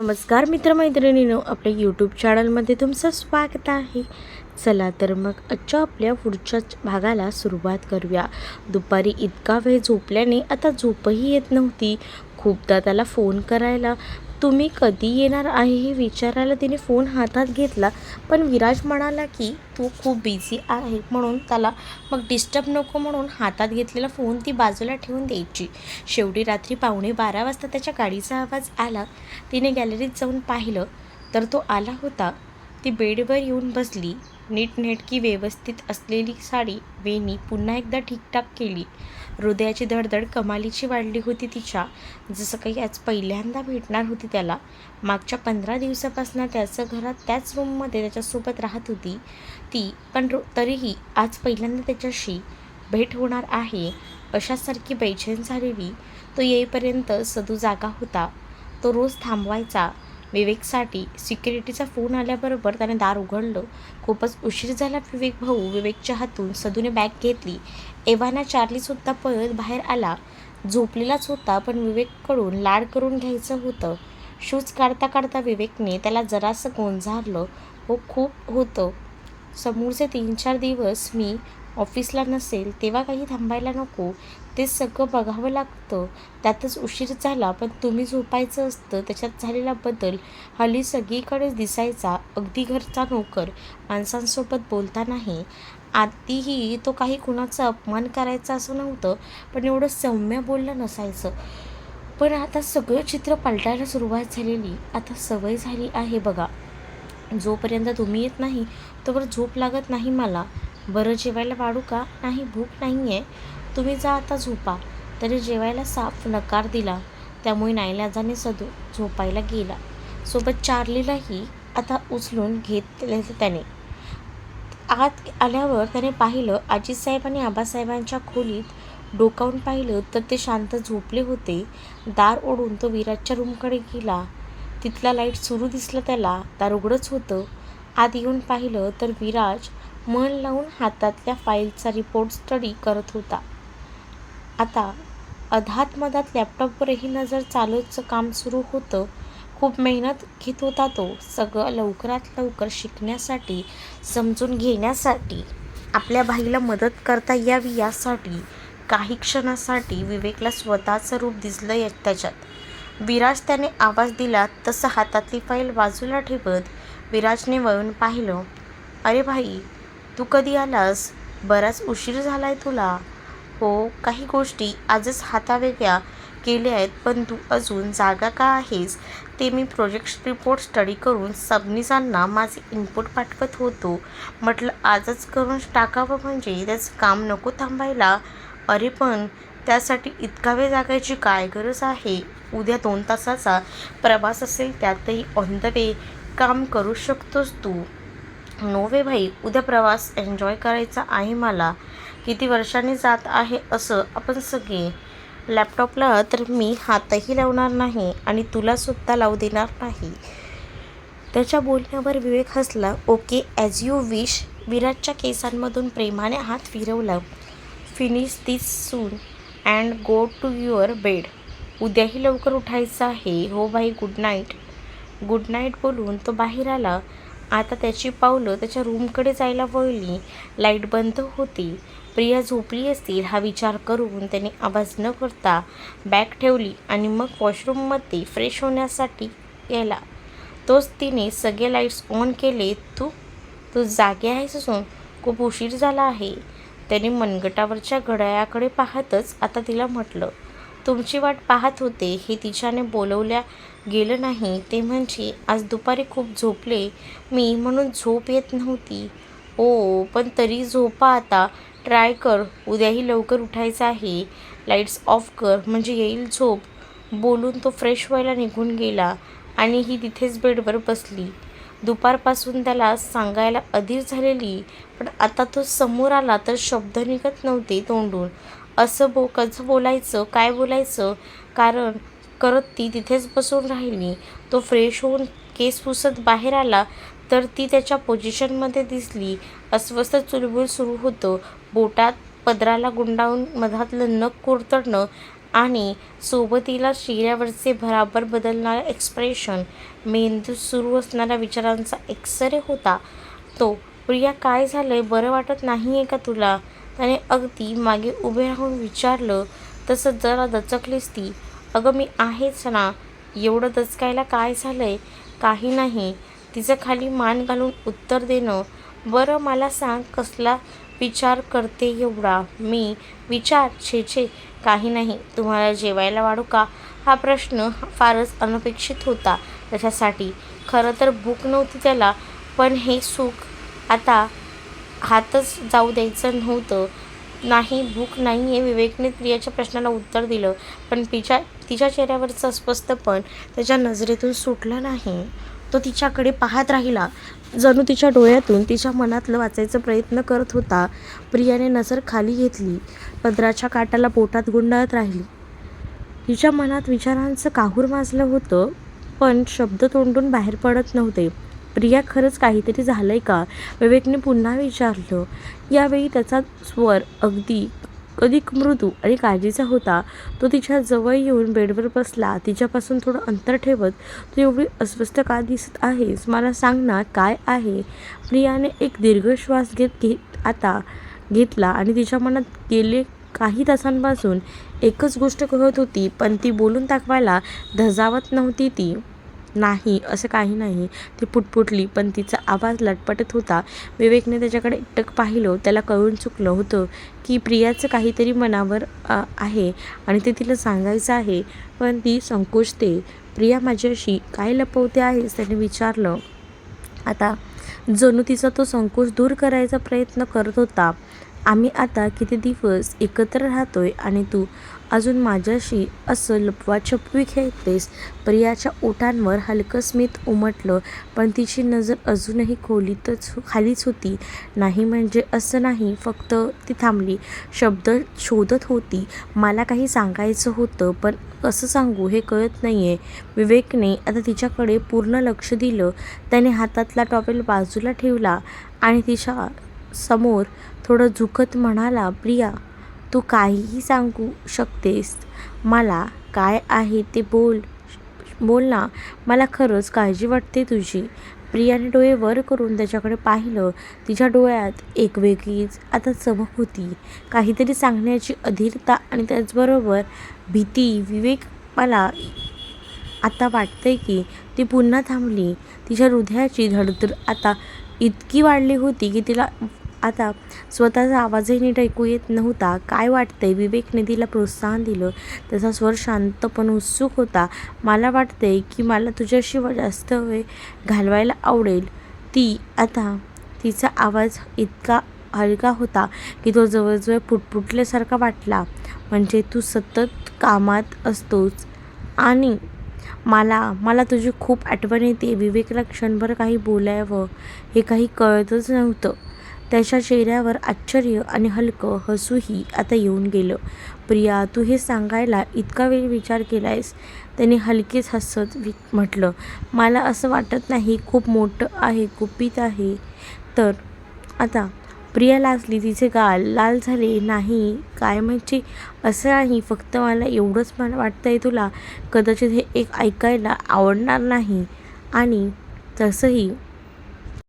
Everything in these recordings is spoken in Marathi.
नमस्कार मित्रमैत्रिणींनो आपल्या यूट्यूब चॅनलमध्ये तुमचं स्वागत आहे. चला तर मग आजच्या आपल्या पुढच्या भागाला सुरुवात करूया. दुपारी इतका वेळ झोपल्याने आता झोपही येत नव्हती. खूपदा त्याला फोन करायला तुम्ही कधी येणार आहे हे विचारायला तिने फोन हातात घेतला. पण विराज म्हणाला की तू खूप बिझी आहे. म्हणून त्याला मग डिस्टर्ब नको म्हणून हातात घेतलेला फोन ती बाजूला ठेवून द्यायची. शेवटी रात्री पावणे बारा वाजता त्याच्या गाडीचा आवाज आला. तिने गॅलरीत जाऊन पाहिलं तर तो आला होता. ती बेडवर येऊन बसली. नीटनेटकी व्यवस्थित असलेली साडी वेणी पुन्हा एकदा ठीकठाक केली. हृदयाची धडधड कमालीची वाढली होती तिच्या. जसं काही आज पहिल्यांदा भेटणार होती त्याला. मागच्या पंधरा दिवसापासून त्याचं घरात त्याच रूममध्ये त्याच्यासोबत राहत होती ती. पण रो तरीही आज पहिल्यांदा त्याच्याशी भेट होणार आहे. अशासारखी बेचैन झालेली तो येईपर्यंत सदू जागा होता. तो रोज थांबवायचा. विवेकसाठी सिक्युरिटीचा फोन आल्याबरोबर त्याने दार उघडलं. खूपच उशीर झाला विवेक भाऊ. विवेकच्या हातून सदूने बॅग घेतली. एव्हाना चार्लीसुद्धा पळत बाहेर आला. झोपलेलाच होता पण विवेककडून लाड करून घ्यायचं होतं. शूज काढता काढता विवेकने त्याला जरासं गोंजारलं. हो खूप होतं. समोरचे तीन चार दिवस मी ऑफिसला नसेल तेव्हा काही थांबायला नको. ते सगळं बघावं लागतं. त्यातच उशीर झाला पण तुम्ही झोपायचं असतं त्याच्यात झालेला बदल हल्ली सगळीकडेच दिसायचा. अगदी घरचा नोकर माणसांसोबत बोलतानाही आधीही तो काही कुणाचा अपमान करायचा असं नव्हतं पण एवढं सौम्य बोललं नसायचं. पण आता सगळं चित्र पलटायला सुरुवात झालेली. आता सवय झाली आहे बघा. जोपर्यंत तुम्ही येत नाही तोवर झोप लागत नाही मला. बरं जेवायला वाढू का? नाही भूक नाही आहे तुम्ही जा आता झोपा. तरी जेवायला साफ नकार दिला. त्यामुळे नाईलाजाने सदू झोपायला गेला. सोबत चार्लीलाही आता उचलून घेतले त्याने. आत आल्यावर त्याने पाहिलं आजीसाहेब आणि आबासाहेबांच्या खोलीत डोकावून पाहिलं तर ते शांत झोपले होते. दार ओढून तो विराजच्या रूमकडे गेला. तिथला लाइट सुरू दिसला त्याला. दार उघडंच होतं. आत येऊन पाहिलं तर विराज मन लावून हातातल्या फाईलचा रिपोर्ट स्टडी करत होता. आता अधात मधात लॅपटॉपवरही नजर चालूचं काम सुरू होतं. खूप मेहनत घेत होता तो. सगळं लवकरात लवकर शिकण्यासाठी समजून घेण्यासाठी आपल्या भाईला मदत करता यावी यासाठी काही क्षणासाठी विवेकला स्वतःचं रूप दिसलं या त्याच्यात. विराज त्याने आवाज दिला तसं हातातली फाईल बाजूला ठेवत विराजने वळून पाहिलं. अरे भाई तू कधी आलास? बराच उशीर झाला आहे तुला. हो काही गोष्टी आजच हातावेगळ्या केल्या आहेत पण तू अजून जागा का आहेस? ते मी प्रोजेक्ट रिपोर्ट स्टडी करून सबनिसांना माझे इनपुट पाठवत होतो. म्हटलं आजच करून टाकावं म्हणजे त्याचं काम नको थांबायला. अरे पण त्यासाठी इतका वेळ जागायची काय गरज आहे? उद्या दोन तासाचा प्रवास असेल त्यातही ऑन द वे काम करू शकतोस तू. नो वे भाई उद्या प्रवास एन्जॉय करायचा आहे मला. किती वर्षांनी जात आहे असं आपण सगळे लॅपटॉपला तर मी हातही लावणार नाही आणि तुलासुद्धा लावू देणार नाही. त्याच्या बोलण्यावर विवेक हसला. ओके ॲज यू विश विराटच्या केसांमधून प्रेमाने हात फिरवला. Finish this soon and go to your bed उद्याही लवकर उठायचं आहे. हो भाई गुड नाईट गुड नाईट बोलून तो बाहेर आला. आता त्याची पावलं त्याच्या रूमकडे जायला वळली. लाइट बंद होती. प्रिया झोपली असतील हा विचार करून त्याने आवाज न करता बॅग ठेवली आणि मग वॉशरूममध्ये फ्रेश होण्यासाठी गेला. तोच तिने सगळे लाईट्स ऑन केले. तू तू जागे आहेस असून खूप उशीर झाला आहे. त्याने मनगटावरच्या घड्याळाकडे पाहतच आता तिला म्हटलं तुमची वाट पाहत होते हे तिच्याने बोलवल्या गेलं नाही. ते म्हणजे आज दुपारी खूप झोपले मी म्हणून झोप येत नव्हती. ओ पण तरी झोपा आता. ट्राय कर. उद्याही लवकर उठायचं आहे. लाईट्स ऑफ कर. म्हणजे येईल झोप. बोलून तो फ्रेश व्हायला निघून गेला आणि ही तिथेच बेडवर बसली. दुपारपासून त्याला सांगायला अधीर झालेली पण आता तो समोर आला तर शब्द निघत नव्हते तोंडून. असं बो कसं बोलायचं काय बोलायचं? कारण करत ती तिथेच बसून राहिली. तो फ्रेश होऊन केस पुसत बाहेर आला तर ती त्याच्या पोझिशनमध्ये दिसली. अस्वस्थ चुलबुल सुरू होतं. बोटात पदराला गुंडाळून मधातलं नख कुरतडणं आणि सोबतीला चेहऱ्यावरचे भराभर बदलणारं एक्सप्रेशन मेंदू सुरू असणाऱ्या विचारांचा एक्सरे होता. तो प्रिया काय झालंय? बरं वाटत नाही आहे का तुला? त्याने अगदी मागे उभे राहून विचारलं तसं जरा दचकलीस ती. अगं मी आहेच ना. एवढं दचकायला काय झालंय? काही नाही. तिचं खाली मान घालून उत्तर देणं. बरं मला सांग कसला विचार करते एवढा? मी विचार? छे छे. काही नाही. तुम्हाला जेवायला वाढू का? हा प्रश्न फारच अनपेक्षित होता त्याच्यासाठी. खरं तर भूक नव्हती त्याला पण हे सुख आता हातच जाऊ द्यायचं नव्हतं. नाही भूक नाही आहे विवेकने प्रियाच्या प्रश्नाला उत्तर दिलं. पण तिच्या तिच्या चेहऱ्यावरचं अस्वस्थपण त्याच्या नजरेतून सुटलं नाही. तो तिच्याकडे पाहत राहिला. जणू तिच्या डोळ्यातून तिच्या मनातलं वाचायचा प्रयत्न करत होता. प्रियाने नजर खाली घेतली. पदराच्या काटाला पोटात गुंडाळत राहिली. तिच्या मनात विचारांचं काहूर माजलं होतं पण शब्द तोंडून बाहेर पडत नव्हते. प्रिया खरंच काहीतरी झालं आहे का? विवेकने पुन्हा विचारलं. यावेळी त्याचा स्वर अगदी अधिक मृदू आणि काळजीचा होता. तो तिच्या जवळ येऊन बेडवर बसला. तिच्यापासून थोडं अंतर ठेवत तू एवढी अस्वस्थ का दिसत आहेस? मला सांग ना काय आहे? प्रियाने एक दीर्घ श्वास घेत घेत आता घेतला आणि तिच्या मनात गेले काही तासांपासून एकच गोष्ट कळत होती पण ती बोलून दाखवायला धजावत नव्हती ती. नाही असं काही नाही. ती पुटपुटली पण तिचा आवाज लटपटत होता. विवेकने त्याच्याकडे एकटक पाहिलं. त्याला कळून चुकलं होतं की प्रियाचं काहीतरी मनावर आहे आणि ते तिला सांगायचं आहे. पण ती संकोचते. प्रिया माझ्याशी काय लपवते आहेस? त्याने विचारलं. आता जणू तिचा तो संकोच दूर करायचा प्रयत्न करत होता. आम्ही आता किती दिवस एकत्र राहतोय आणि तू अजून माझ्याशी असं लपवाछपवी खेळतेस? प्रियाच्या ओठांवर हलकं स्मित उमटलं पण तिची नजर अजूनही खोलीतच हो, खालीच होती. नाही म्हणजे असं नाही फक्त ती थांबली. शब्द शोधत होती. मला काही सांगायचं होतं पण कसं सांगू हे कळत नाही आहे विवेकने आता तिच्याकडे पूर्ण लक्ष दिलं. त्याने हातातला टॉवेल बाजूला ठेवला आणि तिच्या समोर थोडं झुकत म्हणाला प्रिया तू काहीही सांगू शकतेस. मला काय आहे ते बोल बोल ना. मला खरंच काळजी वाटते तुझी. प्रियाने डोळे वर करून त्याच्याकडे पाहिलं. तिच्या डोळ्यात एक वेगळीच आता चमक होती. काहीतरी सांगण्याची अधीरता आणि त्याचबरोबर भीती विवेक मला आता वाटतंय की ती पुन्हा थांबली. तिच्या हृदयाची धडधड आता इतकी वाढली होती की तिला आता स्वतःचा आवाजही नीट ऐकू येत नव्हता. काय वाटतंय? विवेकने तिला प्रोत्साहन दिलं. त्याचा स्वर शांत पण उत्सुक होता. मला वाटतंय की मला तुझ्याशी जास्त वेळ घालवायला आवडेल. ती आता तिचा आवाज इतका हलका होता की तो जवळजवळ पुटपुटल्यासारखा वाटला. म्हणजे तू सतत कामात असतोच आणि मला मला तुझी खूप आठवण येते. विवेकला क्षणभर काही बोलावं हे काही कळतच नव्हतं. त्याच्या चेहऱ्यावर आश्चर्य आणि हलकं हसूही आता येऊन गेलं. प्रिया तू हे सांगायला इतका वेळ विचार केलायस? त्याने हलकेच हसत वि म्हटलं. मला असं वाटत नाही खूप मोठं आहे गुपित आहे. तर आता प्रिया लाजली तिचे गाल लाल झाले. नाही काय म्हणजे असं नाही. फक्त मला एवढंच मला वाटतंय तुला. कदाचित हे एक ऐकायला आवडणार नाही. आणि तसंही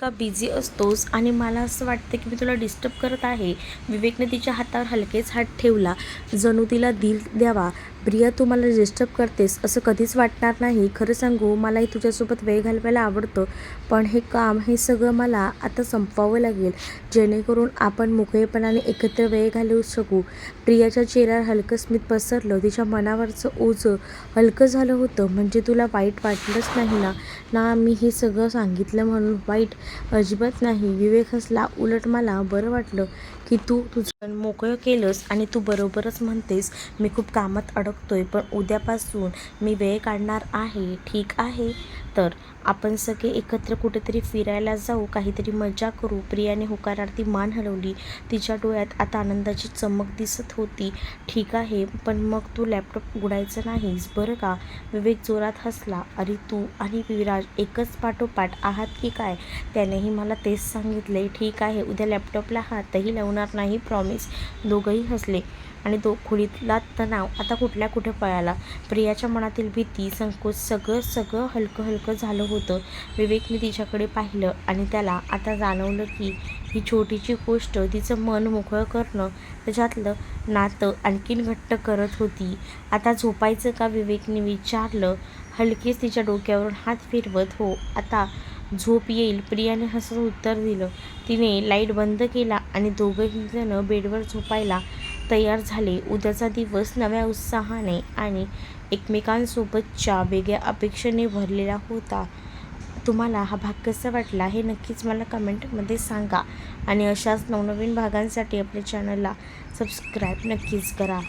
इतका बिझी असतोस आणि मला असं वाटतं की मी तुला डिस्टर्ब करत आहे. विवेकने तिच्या हातावर हलकेच हात ठेवला. जणू तिला दिल द्यावा. प्रिया तू मला डिस्टर्ब करतेस असं कधीच वाटणार नाही. खरं सांगू मलाही तुझ्यासोबत वेळ घालवायला आवडतं पण हे काम हे सगळं मला आता संपवावं लागेल. जेणेकरून आपण मोकळेपणाने एकत्र वेळ घालवू शकू. प्रियाच्या चेहऱ्यावर हलकं स्मित पसरलं. तिच्या मनावरचं ओझं हलकं झालं होतं. म्हणजे तुला वाईट वाटलंच नाही ना? ना मी हे सगळं सांगितलं म्हणून वाईट अजिबात नाही. विवेक हसला. उलट मला बरं वाटलं. की तू तुझं मोकळं केलंस आणि तू बरोबरच म्हणतेस मी खूप कामात अडकतोय पण उद्यापासून मी वेळ काढणार आहे ठीक आहे? तर आपण सगळे एकत्र कुठेतरी फिरायला जाऊ काहीतरी मजा करू. प्रियाने होकारार्थी मान हलवली. तिच्या डोळ्यात आता आनंदाची चमक दिसत होती. ठीक आहे पण मग तू लॅपटॉप उघडायचं नाहीस बरं का? विवेक जोरात हसला. अरे तू आणि विराज एकच पाठोपाठ आहात की काय? त्यानेही मला तेच सांगितले ठीक आहे उद्या लॅपटॉपला हातही लावणार नाही प्रॉमिस दोघंही हसले. आणि तो खोलीतला तणाव आता कुठल्या कुठे पळाला? प्रियाच्या मनातील भीती संकोच सगळं सगळं हलकं हलकं झालं होतं. विवेकने तिच्याकडे पाहिलं आणि त्याला आता जाणवलं की ही छोटीची गोष्ट तिचं मन मोकळं करणं त्याच्यातलं नातं आणखीन घट्ट करत होती. आता झोपायचं का? विवेकने विचारलं. हलकेच तिच्या डोक्यावरून हात फिरवत हो आता झोप येईल. प्रियाने हसत उत्तर दिलं. तिने लाइट बंद केला आणि दोघंही जण बेडवर झोपायला तयार झाले. उद्याचा दिवस नव्या उत्साहाने आणि एकमेकांसोबतच्या वेगळ्या अपेक्षेने भरलेला होता. तुम्हाला हा भाग कसा वाटला हे नक्कीच मला कमेंटमध्ये सांगा आणि अशाच नवनवीन भागांसाठी आपल्या चॅनलला सबस्क्राईब नक्कीच करा.